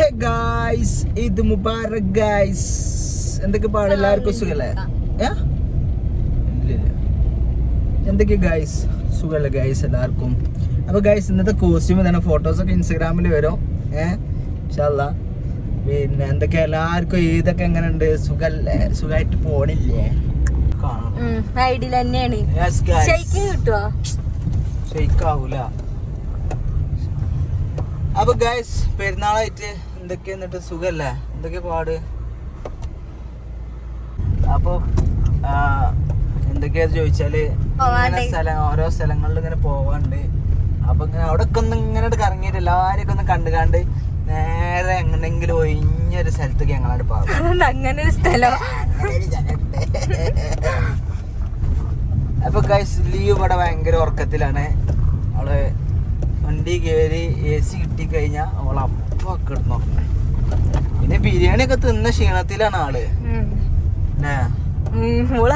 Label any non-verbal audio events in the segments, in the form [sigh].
Hey guys ഇത് Mubarak guys. എന്തൊക്കെ പാട്? എല്ലാവർക്കും സുഖല്ലേ? ഇല്ലില്ല. എന്തൊക്കെ ഗായ്സ്? സുഖല്ലേ ഗായ്സ് എല്ലാവർക്കും? അപ്പോൾ ഗായ്സ് ഇന്നത്തെ കോസ്റ്റ്യൂം തന്നെ ഫോട്ടോസ് ഒക്കെ ഇൻസ്റ്റാഗ്രാമിൽ വരും. ഏഹ് ഇൻഷാല്ലാ പിന്നെ എന്തൊക്കെ? എല്ലാവർക്കും ഏതൊക്കെ എങ്ങനെ ഉണ്ട് സുഖല്ലേ? സുഖമായിട്ട് പോണില്ലേ? ഐഡിയിൽ തന്നെയാണ്. Yes, guys. ഷെയ്ക്ക് ഷെയ്ക്കാവൂല അപ്പൊ ഗൈസ് പെരുന്നാളായിട്ട് എന്തൊക്കെ എന്നിട്ട് സുഖല്ലേ? എന്തൊക്കെ പാട്? അപ്പൊ എന്തൊക്കെയാ ചോദിച്ചാൽ. സ്ഥലം ഓരോ സ്ഥലങ്ങളിൽ ഇങ്ങനെ പോവാണ്ട്. അപ്പൊ ഇങ്ങനെ അവിടെ ഒക്കെ ഒന്ന് ഇങ്ങനെ കറങ്ങിയിട്ട് എല്ലാവരെയൊക്കെ ഒന്ന് കണ്ടു കണ്ട് നേരെ എങ്ങനെങ്കിലും ഒഴിഞ്ഞൊരു സ്ഥലത്തേക്ക് ഞങ്ങളാണ് പോകും [laughs] അതെന്താ അങ്ങനെ ഒരു സ്ഥലം? അപ്പൊ ഗൈസ് ലീവ് ഇവിടെ ഭയങ്കര ഉറക്കത്തിലാണ്. അവൾ വണ്ടി കയറി എ സി കിട്ടി കഴിഞ്ഞാൽ പിന്നെ ബിരിയാണി ഒക്കെ തിന്ന ക്ഷീണത്തിലാണ് ആൾ. ഓൾ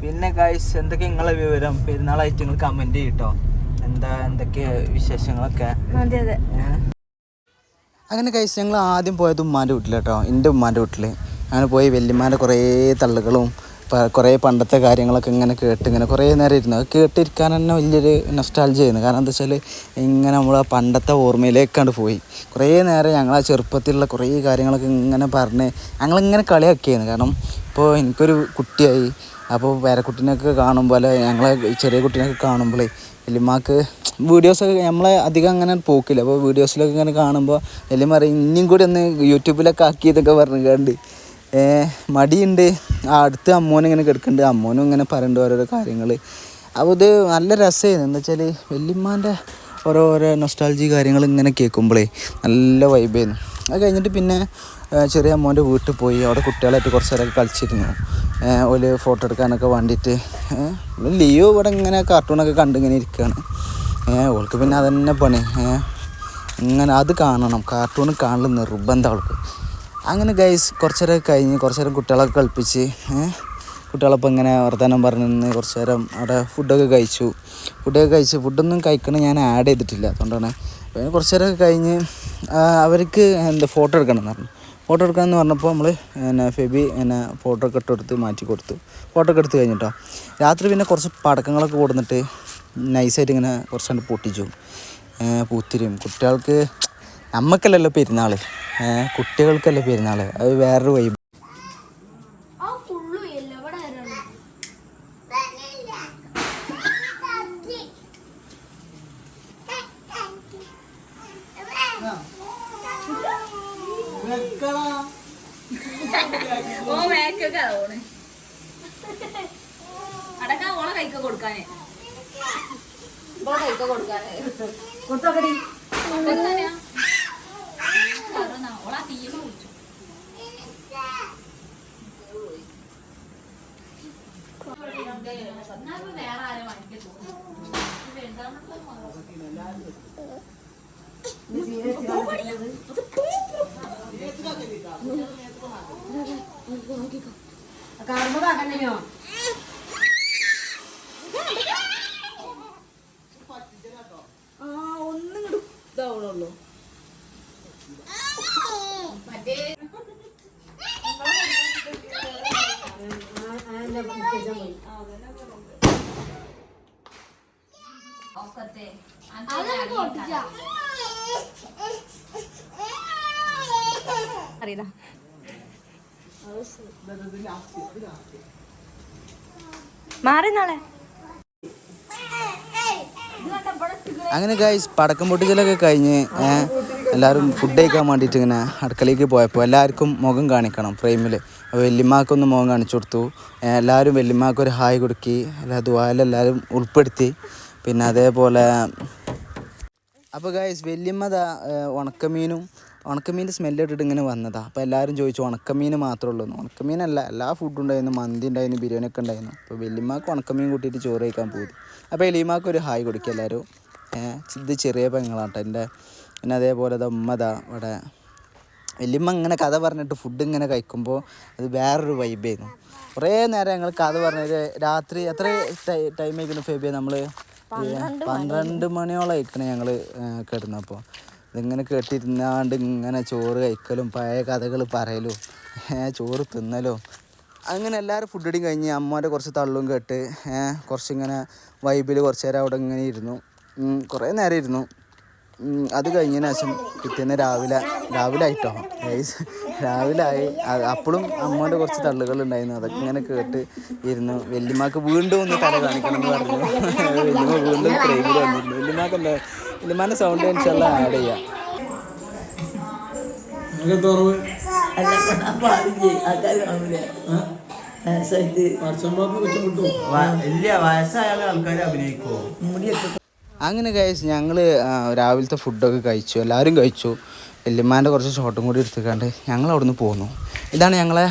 പിന്നെ ഗൈസ് എന്തൊക്കെ നിങ്ങളെ വിവരം? പെരുന്നാളായിട്ട് നിങ്ങൾ കമന്റ് ചെയ്യട്ടോ. എന്താ എന്തൊക്കെ വിശേഷങ്ങളൊക്കെ? അങ്ങനെ കഴിച്ച് ഞങ്ങൾ ആദ്യം പോയത് ഉമ്മാന്റെ വീട്ടിൽ കേട്ടോ എന്റെ ഉമ്മാന്റെ വീട്ടിൽ അങ്ങനെ പോയി വല്യമ്മാന്റെ കുറേ തള്ളുകളും കുറേ പണ്ടത്തെ കാര്യങ്ങളൊക്കെ ഇങ്ങനെ കേട്ട് ഇങ്ങനെ കുറേ നേരം ഇരുന്നു. അത് കേട്ടിരിക്കാൻ തന്നെ വലിയൊരു നൊസ്റ്റാൾജി ആയിരുന്നു. കാരണം എന്താ വെച്ചാൽ ഇങ്ങനെ നമ്മൾ ആ പണ്ടത്തെ ഓർമ്മയിലേക്കാണ്ട് പോയി. കുറേ നേരം ഞങ്ങൾ ആ ചെറുപ്പത്തിലുള്ള കുറേ കാര്യങ്ങളൊക്കെ ഇങ്ങനെ പറഞ്ഞ് ഞങ്ങളിങ്ങനെ കളിയാക്കിയായിരുന്നു. കാരണം ഇപ്പോൾ എനിക്കൊരു കുട്ടിയായി. അപ്പോൾ പേരക്കുട്ടീനൊക്കെ കാണുമ്പോൾ ഞങ്ങളെ ചെറിയ കുട്ടീനൊക്കെ കാണുമ്പോഴേ വല്യമ്മക്ക് വീഡിയോസൊക്കെ നമ്മളെ അധികം അങ്ങനെ പോക്കില്ല. അപ്പോൾ വീഡിയോസിലൊക്കെ ഇങ്ങനെ കാണുമ്പോൾ എല്ലാം പറയും ഇനിയും കൂടി ഒന്ന് യൂട്യൂബിലൊക്കെ ആക്കിയതൊക്കെ പറഞ്ഞു കണ്ട്. മടിയുണ്ട്. അടുത്ത് അമ്മോനും ഇങ്ങനെ കിടക്കുന്നുണ്ട്. അമ്മോനും ഇങ്ങനെ പറയുന്നുണ്ട് ഓരോരോ കാര്യങ്ങൾ അപ്പോൾ ഇത് നല്ല രസമായിരുന്നു എന്താ വെച്ചാൽ വല്യമ്മാന്റെ ഓരോരോ നൊസ്റ്റാൾജി കാര്യങ്ങൾ ഇങ്ങനെ കേൾക്കുമ്പോഴേ നല്ല വൈബായിരുന്നു അത് കഴിഞ്ഞിട്ട് പിന്നെ ചെറിയ അമ്മോന്റെ വീട്ടിൽ പോയി. അവിടെ കുട്ടികളായിട്ട് കുറച്ച് നേരമൊക്കെ കളിച്ചിരുന്നു. ഒരു ഫോട്ടോ എടുക്കാനൊക്കെ വേണ്ടിയിട്ട്. ലിയോ ഇവിടെ ഇങ്ങനെ കാർട്ടൂണൊക്കെ കണ്ട് ഇങ്ങനെ ഇരിക്കുകയാണ് ഓൾക്ക് പിന്നെ അതന്നെ പണി. ഇങ്ങനെ അത് കാണണം. കാർട്ടൂൺ കാണൽ നിർബന്ധം അവൾക്ക്. അങ്ങനെ ഗൈസ് കുറച്ച് നേരം കഴിഞ്ഞ് കുറച്ച് നേരം കുട്ടികളൊക്കെ കളിപ്പിച്ച് കുട്ടികളപ്പം ഇങ്ങനെ വർത്തമാനം പറഞ്ഞു നിന്ന് കുറച്ച് നേരം അവിടെ ഫുഡൊക്കെ കഴിച്ചു. ഫുഡൊക്കെ കഴിച്ച് ഫുഡൊന്നും കഴിക്കണം ഞാൻ ആഡ് ചെയ്തിട്ടില്ല അതുകൊണ്ടാണ്. പിന്നെ കുറച്ച് നേരമൊക്കെ കഴിഞ്ഞ് അവർക്ക് എന്താ ഫോട്ടോ എടുക്കണം എന്ന് പറഞ്ഞു. ഫോട്ടോ എടുക്കാമെന്ന് പറഞ്ഞപ്പോൾ നമ്മൾ പിന്നെ ഫെബി എന്നെ ഫോട്ടോ ഒക്കെ ഇട്ട് കൊടുത്ത് മാറ്റി കൊടുത്തു. ഫോട്ടോ ഒക്കെ എടുത്ത് കഴിഞ്ഞിട്ടോ. രാത്രി പിന്നെ കുറച്ച് പടക്കങ്ങളൊക്കെ കൊടുന്നിട്ട് നൈസായിട്ട് ഇങ്ങനെ കുറച്ചുകൊണ്ട് പൊട്ടിച്ചു. പൂത്തിരിയും. കുട്ടികൾക്ക് നമുക്കല്ലല്ലോ പെരുന്നാൾ കുട്ടികൾക്കല്ലേ പെരുന്നാൾ അത് വേറൊരു വൈബ് ഓ മേക്കൊക്കെ ഓണ് അടക്കാ ഓളെ കൈക്ക കൊടുക്കാനേ. കൈക്ക കൊടുക്കാനേ. കൊടുത്തോക്കടി ഓളാ തീമ കുടിച്ചു വേറെ ആരും വാങ്ങിക്കാൻ അറിയില്ല. മാറി നാളെ. അങ്ങനെ ഗൈസ് പടക്കം പൊട്ടിക്കലൊക്കെ കഴിഞ്ഞ് എല്ലാവരും ഫുഡ് കഴിക്കാൻ വേണ്ടിയിട്ട് ഇങ്ങനെ അടുക്കളയ്ക്ക് പോയപ്പോൾ എല്ലാവർക്കും മുഖം കാണിക്കണം ഫ്രെയിമിൽ അപ്പോൾ വല്യമ്മക്കൊന്ന് മുഖം കാണിച്ചു കൊടുത്തു. എല്ലാവരും വല്യമ്മക്കൊരു ഹായ് കൊടുക്കി എല്ലാ ദുബായിൽ എല്ലാവരും ഉൾപ്പെടുത്തി. പിന്നെ അതേപോലെ അപ്പോൾ ഗൈസ് വല്യമ്മ ദാ ഉണക്കമീനും ഉണക്കമീന്റെ സ്മെല്ല് ഇട്ടിട്ട് ഇങ്ങനെ വന്നതാ. അപ്പോൾ എല്ലാവരും ചോദിച്ചു ഉണക്കമീൻ മാത്രമേ ഉള്ളൂ. ഉണക്കമീനല്ല എല്ലാ ഫുഡും ഉണ്ടായിരുന്നു മന്തി ഉണ്ടായിരുന്നു ബിരിയാണി ഒക്കെ ഉണ്ടായിരുന്നു. അപ്പോൾ വല്യമ്മക്ക് ഉണക്കമീൻ കൂട്ടിയിട്ട് ചോറ് കഴിക്കാൻ പോകും അപ്പോൾ എലിമാക്ക് ഒരു ഹായ് കൊടുക്കുക എല്ലാവരും ഇത് ചെറിയ പെങ്ങളാട്ടോ എന്റെ. പിന്നെ അതേപോലെ ദാ ഉമ്മ ദാ ഇവിടെ. വല്യമ്മ ഇങ്ങനെ കഥ പറഞ്ഞിട്ട് ഫുഡ് ഇങ്ങനെ കഴിക്കുമ്പോൾ അത് വേറൊരു വൈബായിരുന്നു കുറേ നേരം ഞങ്ങൾ കഥ പറഞ്ഞത് രാത്രി എത്ര ടൈം ആയിരുന്നു ഫേബിയ നമ്മൾ പന്ത്രണ്ട് മണിയോളം അയക്കണേ ഞങ്ങൾ കിടന്നപ്പോൾ ഇതിങ്ങനെ കേട്ടിരുന്നാണ്ട് ഇങ്ങനെ ചോറ് കഴിക്കലും പഴയ കഥകൾ പറയലും ചോറ് തിന്നലും. അങ്ങനെ എല്ലാവരും ഫുഡ് ഇടിയും കഴിഞ്ഞ് അമ്മേന്റെ കുറച്ച് തള്ളും കേട്ട് കുറച്ചിങ്ങനെ വൈബിൽ കുറച്ച് നേരം അവിടെ ഇങ്ങനെ ഇരുന്നു. കുറേ നേരം ഇരുന്നു. അത് കഴിഞ്ഞതിന് ശേഷം പിറ്റേന്ന് രാവിലെ രാവിലെ ആയിട്ടോ രാവിലെ ആയി അപ്പോഴും അമ്മേന്റെ കുറച്ച് തള്ളുകൾ ഉണ്ടായിരുന്നു. അതൊക്കെ ഇങ്ങനെ കേട്ട് ഇരുന്നു. വല്യമ്മക്ക് വീണ്ടും ഒന്ന് തല കാണിക്കണം എന്ന് പറഞ്ഞു. വല്യമ്മ വീണ്ടും ഫ്രെയിമിൽ വന്നിരുന്നു. വല്യമ്മക്ക് എന്താ വല്യമ്മാന്റെ സൗണ്ട് അനുസരിച്ചുള്ള ആഡ് ചെയ്യാം. ഇല്ല വയസ്സായ ആൾക്കാർ അഭിനയിക്കോ അങ്ങനെ കഴിച്ച് ഞങ്ങൾ രാവിലത്തെ ഫുഡൊക്കെ കഴിച്ചു എല്ലാവരും കഴിച്ചു. വല്യമ്മാന്റെ കുറച്ച് ഷോട്ടും കൂടി എടുത്തുകൊണ്ട് ഞങ്ങൾ അവിടുന്ന് പോന്നു. ഇതാണ് ഞങ്ങളെ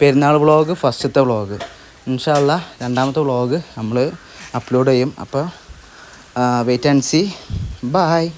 പെരുന്നാൾ വ്ളോഗ് ഫസ്റ്റത്തെ വ്ളോഗ് ഇൻഷാല്ല രണ്ടാമത്തെ വ്ളോഗ് നമ്മൾ അപ്ലോഡ് ചെയ്യും. അപ്പോൾ വെയിറ്റ് ആൻഡ് സി ബായ്